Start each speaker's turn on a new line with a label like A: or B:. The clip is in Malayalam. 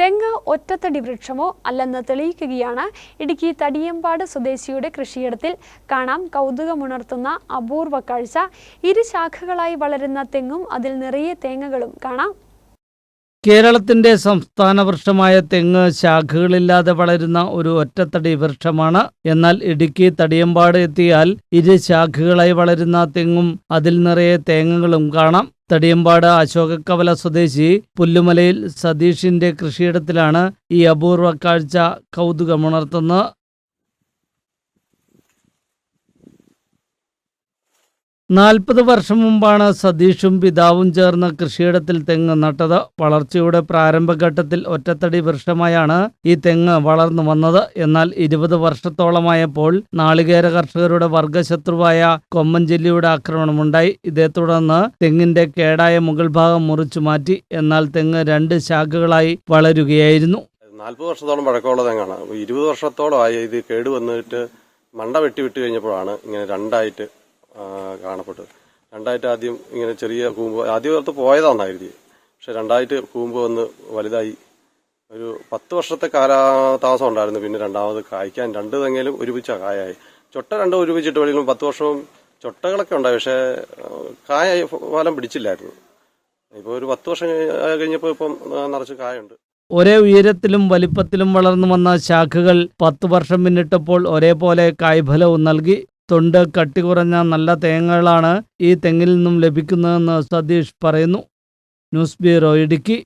A: തെങ്ങ് ഒറ്റത്തടി വൃക്ഷമോ അല്ലെന്ന് തെളിയിക്കുകയാണ്. ഇടുക്കി തടിയമ്പാട് സ്വദേശിയുടെ കൃഷിയിടത്തിൽ കാണാം കൗതുകമുണർത്തുന്ന അപൂർവ കാഴ്ച. ഇരു ശാഖകളായി വളരുന്ന തെങ്ങും അതിൽ നിറയെ തേങ്ങകളും കാണാം.
B: കേരളത്തിന്റെ സംസ്ഥാന വൃക്ഷമായ തെങ്ങ് ശാഖകളില്ലാതെ വളരുന്ന ഒരു ഒറ്റത്തടി വൃക്ഷമാണ്. എന്നാൽ ഇടുക്കി തടിയമ്പാട് എത്തിയാൽ ഇരു ശാഖകളായി വളരുന്ന തെങ്ങും അതിൽ നിറയെ തേങ്ങകളും കാണാം. തടിയമ്പാട് അശോകക്കവല സ്വദേശി പുല്ലുമലയിൽ സതീഷിന്റെ കൃഷിയിടത്തിലാണ് ഈ അപൂർവ കാഴ്ച കൗതുകമുണർത്തുന്നത് നാൽപ്പത് വർഷം മുമ്പാണ് സതീഷും പിതാവും ചേർന്ന് കൃഷിയിടത്തിൽ തെങ്ങ് നട്ടത്. വളർച്ചയുടെ പ്രാരംഭഘട്ടത്തിൽ ഒറ്റത്തടി വൃക്ഷമായാണ് ഈ തെങ്ങ് വളർന്നു വന്നത്. എന്നാൽ ഇരുപത് വർഷത്തോളമായപ്പോൾ നാളികേര കർഷകരുടെ വർഗശത്രുവായ കൊമ്മഞ്ചെല്ലിയുടെ ആക്രമണമുണ്ടായി. ഇതേ തുടർന്ന് തെങ്ങിന്റെ കേടായ മുകൾ ഭാഗം മുറിച്ചു മാറ്റി. എന്നാൽ തെങ്ങ് രണ്ട് ശാഖകളായി വളരുകയായിരുന്നു.
C: നാൽപ്പത് വർഷത്തോളം പഴക്കമുള്ള തെങ്ങാണ്. ഇരുപത് വർഷത്തോളമായി ഇത് കേടുവന്നിട്ട് മണ്ട വെട്ടി വിട്ട് കഴിഞ്ഞപ്പോഴാണ് ഇങ്ങനെ രണ്ടായിട്ട് ആ, കാണപ്പെട്ടത് രണ്ടായിട്ട് ആദ്യം ഇങ്ങനെ ചെറിയ കൂമ്പ് ആദ്യം ഓർത്ത് പോയതാണെന്ന് പക്ഷെ രണ്ടായിട്ട് കൂമ്പ് വന്ന് വലുതായി. ഒരു പത്ത് വർഷത്തെ കാലതാമസം ഉണ്ടായിരുന്നു. പിന്നെ രണ്ടാമത് കായ്ക്കാൻ രണ്ട് തെങ്ങയിലും ഒരുമിച്ച കായായി. ചൊട്ട രണ്ടും ഒരുമിച്ചിട്ട് വെളിയിലും പത്ത് വർഷവും ചൊട്ടകളൊക്കെ ഉണ്ടായി. പക്ഷേ കായ ഫലം പിടിച്ചില്ലായിരുന്നു. ഇപ്പോൾ ഒരു പത്ത് വർഷം കഴിഞ്ഞപ്പോൾ ഇപ്പം നിറച്ച് കായുണ്ട്.
B: ഒരേ ഉയരത്തിലും വലിപ്പത്തിലും വളർന്നു വന്ന ശാഖകൾ പത്ത് വർഷം പിന്നിട്ടപ്പോൾ ഒരേപോലെ കായ്ഫലവും നൽകി. തൊണ്ട് കട്ടി കുറഞ്ഞ നല്ല തേങ്ങകളാണ് ഈ തെങ്ങിൽ നിന്നും ലഭിക്കുന്നതെന്ന് സതീഷ് പറയുന്നു. News bureau Idukki.